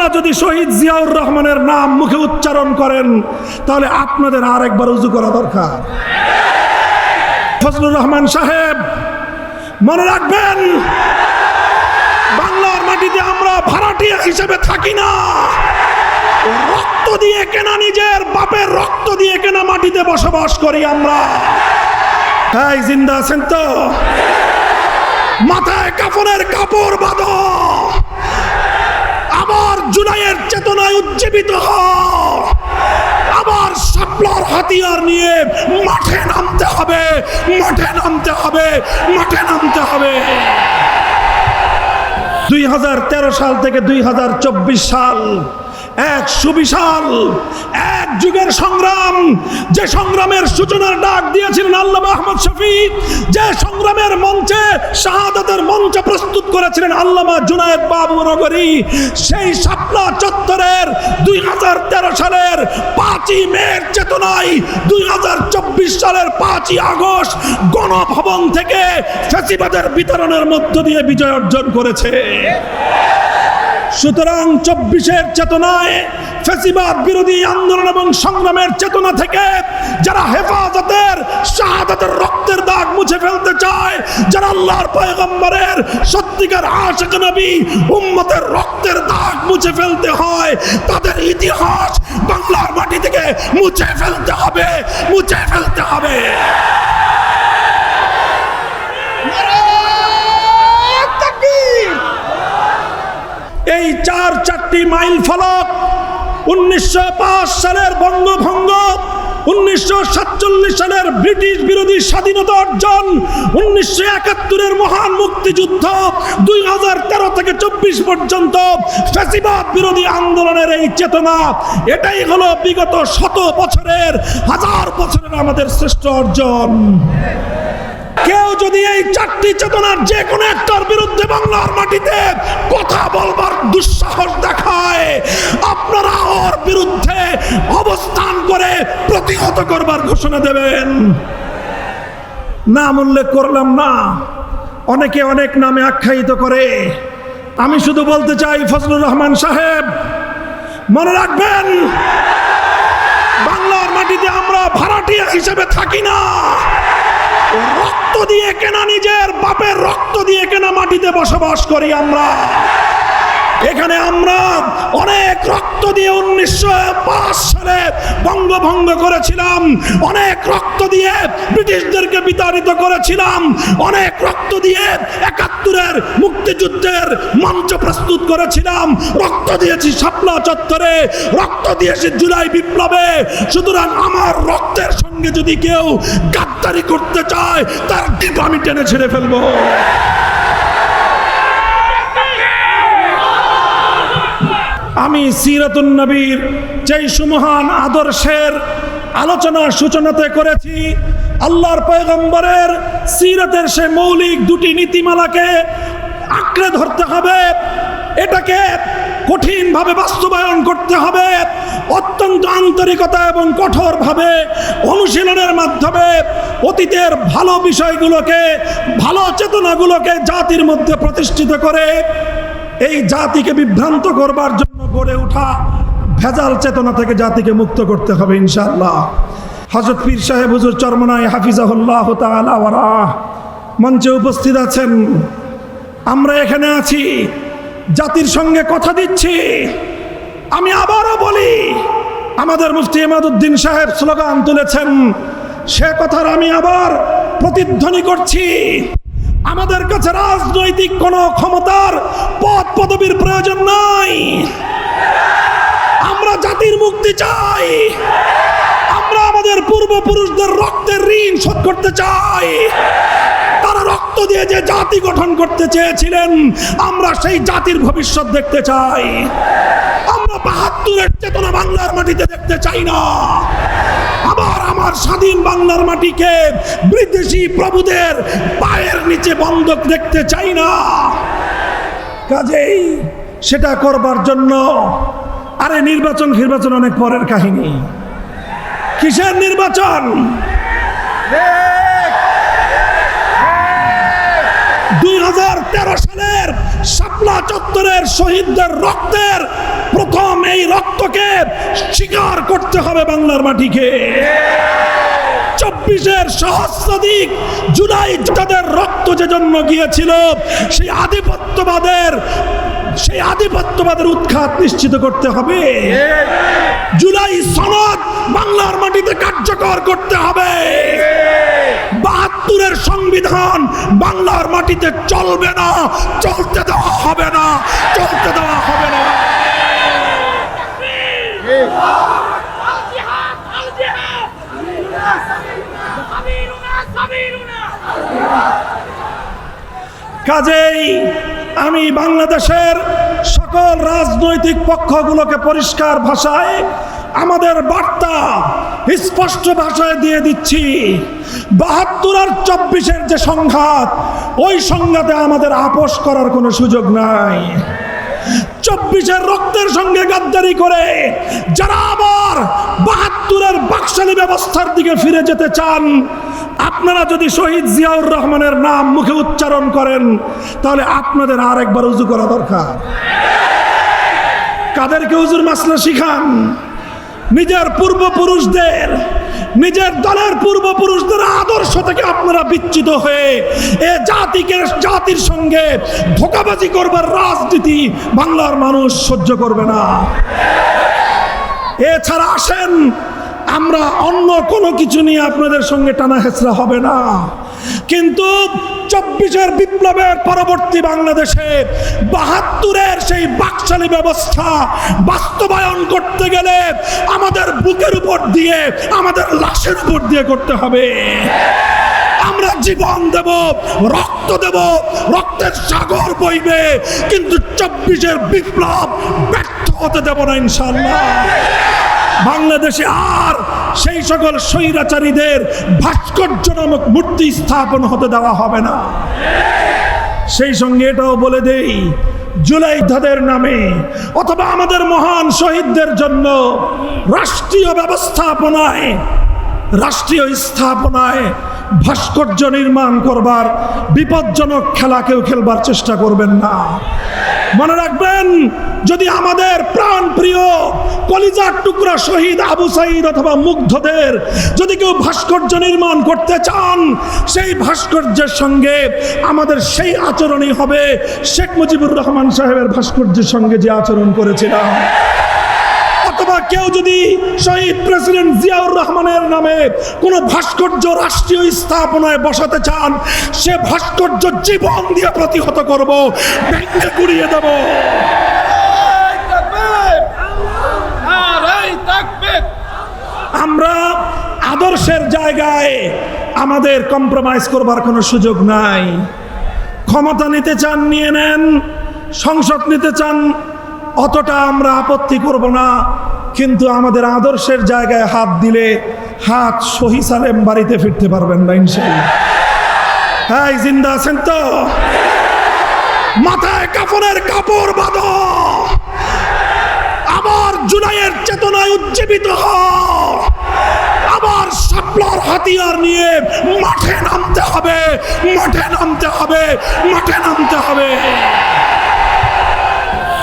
আপনারা যদি শহীদ জিয়াউর রহমানের নাম মুখে উচ্চারণ করেন, তাহলে আপনাদের আর একবার উজু করা দরকার। ফজলুর রহমান সাহেব, মনে রাখবেন, বাংলার মাটিতে আমরা ভাড়াটিয়া হিসেবে থাকি না। রক্ত দিয়ে কেনা নিজের বাপের রক্ত দিয়ে কেনা মাটিতে বসবাস করি আমরা। তাই জিন্দা আছেন তো? মাথায় কাপড়ের কাপড় বাঁধো। আবার জুলাইয়ের চেতনায় উজ্জীবিত আবার সাপলার হাতিয়ার নিয়ে মাঠে নামতে হবে, মাঠে নামতে হবে, মাঠে নামতে হবে। দুই হাজার তেরো সাল থেকে দুই হাজার চব্বিশ সাল, এক সুবিশাল, এক যুগের সংগ্রাম যে সংগ্রামের সূচনার ডাক দিয়েছিলেন আল্লাহ আহমদ শফি যে সংগ্রামের মঞ্চে শাহাদাতের মঞ্চ প্রস্তুত করেছিলেন আল্লামা জুনায়েদ বাবু নগরী, সেই শাপলা চত্বরের দুই হাজার তেরো সালের পাঁচই মের চেতনায় দুই হাজার চব্বিশ সালের পাঁচই আগস্ট গণভবন থেকে ফেসিবাদের বিতরণের মধ্য দিয়ে বিজয় অর্জন করেছে। সুতরাং চব্বিশের চেতনায় ফেসিবাদ বিরোধী আন্দোলন এবং সংগ্রামের চেতনা থেকে যারা হেফাজতের, শাহাদাতের রক্তের দাগ মুছে ফেলতে চায়, যারা আল্লাহর পয়গম্বরের সত্যিকার আশিক নবী উম্মতের রক্তের দাগ মুছে ফেলতে হয়, তাদের ইতিহাস বাংলার মাটি থেকে মুছে ফেলতে হবে, মুছে ফেলতে হবে এই চারটি মাইল ফলক, উনিশশো পাঁচ সালের বঙ্গভঙ্গ, উনিশশো সাতচল্লিশ সালের ব্রিটিশ বিরোধী স্বাধীনতা অর্জন, উনিশশো একাত্তরের মহান মুক্তিযুদ্ধ, দুই হাজার তেরো থেকে চব্বিশ পর্যন্ত ফ্যাসিবাদ বিরোধী আন্দোলনের এই চেতনা, এটাই হলো বিগত শত বছরের, হাজার বছরের আমাদের শ্রেষ্ঠ অর্জন। কেউ যদি এই চারটি চেতনার যে কোনো একটার বিরুদ্ধে বাংলার মাটিতে কথা বলবার দুঃসাহস দেখায়, আপনারা ওর বিরুদ্ধে অবস্থান করে প্রতিহত করবার ঘোষণা দেবেন। নাম উল্লেখ করলাম না। অনেকে অনেক নামে আখ্যায়িত করে। আমি শুধু বলতে চাই, ফজলুর রহমান সাহেব, মনে রাখবেন, বাংলার মাটিতে আমরা ভাড়াটিয়া হিসেবে থাকি না। রক্ত দিয়ে কেনা নিজের বাপের রক্ত দিয়ে কেনা মাটিতে বসবাস করি আমরা। এখানে আমরা অনেক রক্ত দিয়ে উনিশশো পাঁচ সালে বঙ্গভঙ্গ করেছিলাম। অনেক রক্ত দিয়ে ব্রিটিশদেরকে বিতাড়িত করেছিলাম। অনেক রক্ত দিয়ে একাত্তরের মুক্তিযুদ্ধের মঞ্চ প্রস্তুত করেছিলাম। রক্ত দিয়েছি শাপলা চত্বরে। রক্ত দিয়েছি জুলাই বিপ্লবে। সুতরাং আমার রক্তের সঙ্গে যদি কেউ গাদ্দারি করতে চায়, তার ডিপ আমি টেনে ছেড়ে ফেলব। আমি সিরাতুন নবীর যেই সুমহান আদর্শের আলোচনা সূচনাতে করেছি, আল্লাহর পয়গম্বরের সিরাতের সে মৌলিক দুটি নীতিমালাকে আঁকড়ে ধরতে হবে, এটাকে কঠিনভাবে বাস্তবায়ন করতে হবে, অত্যন্ত আন্তরিকতা এবং কঠোরভাবে অনুশীলনের মাধ্যমে অতীতের ভালো বিষয়গুলোকে, ভালো চেতনাগুলোকে জাতির মধ্যে প্রতিষ্ঠিত করে এই জাতিকে বিভ্রান্ত করবার জন্য গড়ে ওঠা ভেজাল চেতনা থেকে জাতিকে মুক্ত করতে হবে ইনশাআল্লাহ। হজরত পীর সাহেব হুজুর চরমনায় হাফিজাহুল্লাহ ওয়ারা মঞ্চে উপস্থিত আছেন। আমরা এখানে আছি, জাতির সঙ্গে কথা দিচ্ছি। আমি আবারও বলি, আমাদের মুফতি ইমাদুদ্দিন সাহেব স্লোগান তুলেছেন, সে কথার আমি আবার প্রতিধ্বনি করছি। আমাদের কাছে রাজনৈতিক কোনো ক্ষমতার পদ পদবীর প্রয়োজন নাই। আমরা জাতির মুক্তি চাই। আমরা আমাদের পূর্বপুরুষদের রক্তের ঋণ শোধ করতে চাই। তারা রক্ত দিয়ে যে জাতি গঠন করতে চেয়েছিলেন, আমরা সেই জাতির ভবিষ্যৎ দেখতে চাই। আমরা বাহাত্তরের চেতনা বাংলার মাটিতে দেখতে চাই না। আবার আমার স্বাধীন বাংলার মাটিকে বিদেশি প্রভুদের পায়ের নিচে বন্ধক দেখতে চাই না। কাজেই সেটা করবার জন্য আরে নির্বাচন নির্বাচন অনেক পরের কাহিনী। কিসের নির্বাচন? দুই হাজার তেরো সালের শাপলা চত্বরের শহীদদের রক্তের প্রথম এই রক্তকে স্বীকার করতে হবে বাংলার মাটিকে। চব্বিশের সহস্রাধিক জুলাই তাদের রক্ত যে জন্য গিয়েছিল, সেই আধিপত্যবাদের সেই আধিপত্যবাদের উৎখাত নিশ্চিত করতে হবে। জুলাই সনদ বাংলার মাটিতে কার্যকর করতে হবে। বাহাত্তরের সংবিধান বাংলার মাটিতে চলবে না, চলতে দেওয়া হবে না, চলতে দেওয়া হবে না। কাজেই আমি বাংলাদেশের সকল রাজনৈতিক পক্ষগুলোকে পরিষ্কার ভাষায় আমাদের বার্তা স্পষ্ট ভাষায় দিয়ে দিচ্ছি। বাহাত্তর আর চব্বিশের যে সংঘাত, ওই সংঘাতে আমাদের আপোষ করার কোনো সুযোগ নাই। চব্বিশের রক্তের সঙ্গে গাদ্দারি করে যারা আবার বাহাত্তরের বাকশালী ব্যবস্থার দিকে ফিরে যেতে চান আপনারা যদি শহীদ জিয়াউর রহমানের নাম মুখে উচ্চারণ করেন, তাহলে আপনাদের আর একবার উজু করা দরকার। কাদেরকে উজুর মাসলা শিখান? নিজের পূর্বপুরুষদের, নিজের দলের পূর্বপুরুষদের আদর্শ থেকে আপনারা বিচ্ছিত হয়ে এ জাতিকে, জাতির সঙ্গে ধোকাবাজি করবার রাজনীতি বাংলার মানুষ সহ্য করবে না। এছাড়া আসেন আমরা অন্য কোনো কিছু নিয়ে আপনাদের সঙ্গে টানা হেঁচড়া হবে না। কিন্তু চব্বিশের বিপ্লবের পরবর্তী বাংলাদেশে বাহাত্তরের সেই বাকশালী ব্যবস্থা বাস্তবায়ন করতে গেলে আমাদের বুকের উপর দিয়ে, আমাদের লাশের উপর দিয়ে করতে হবে। আমরা জীবন দেব, রক্ত দেব, রক্তের সাগর বইবে, কিন্তু চব্বিশের বিপ্লব ব্যর্থ হতে দেব না ইনশাল্লাহ বাংলাদেশে আর সেই সকল স্বৈরাচারীদের ভাস্কর্য নামক মূর্তি স্থাপন হতে দেওয়া হবে না। সেই সঙ্গে এটাও বলে দেই, জুলাই ধাদের নামে অথবা আমাদের মহান শহীদদের জন্য রাষ্ট্রীয় ব্যবস্থাপনায় রাষ্ট্রীয় স্থাপনায় ভাস্কর্য নির্মাণ করবার বিপজ্জনক খেলা কেউ খেলবার চেষ্টা করবেন না। মনে রাখবেন, যদি আমাদের প্রাণ প্রিয় কলিজার টুকরা শহীদ আবু সাইদ অথবা মুগ্ধদের যদি কেউ ভাস্কর্য নির্মাণ করতে চান, সেই ভাস্কর্যের সঙ্গে আমাদের সেই আচরণই হবে। শেখ মুজিবুর রহমান সাহেবের ভাস্কর্যের সঙ্গে যে আচরণ করেছিলাম। কেউ যদি শহীদ প্রেসিডেন্ট জিয়াউর রহমানের নামে কোনো ভাস্কর্য রাষ্ট্রীয় স্থাপনায় বসাতে চান, সে ভাস্কর্য জীবন দিয়ে প্রতিহত করব ভেঙে গুড়িয়ে দেব। আমরা আদর্শের জায়গায় আমাদের কম্প্রোমাইজ করবার কোনো সুযোগ নাই। ক্ষমতা নিতে চান, নিয়ে নেন, সংসদ নিতে চান, অতটা আমরা আপত্তি করব না। কিন্তু আমাদের আদর্শের জায়গায় হাত দিলে হাত সহি সালেম বাড়িতে ফিরতে পারবেন না ইনশাল্লাহ হ্যাঁ জিন্দা আছেন তো? মাথায় কাপড়ের কাপড় বাঁধো। আবার জুলাইয়ের চেতনায় উজ্জীবিত হও আবার সাপলার হাতিয়ার নিয়ে মাঠে নামতে হবে, মাঠে নামতে হবে, মাঠে হবে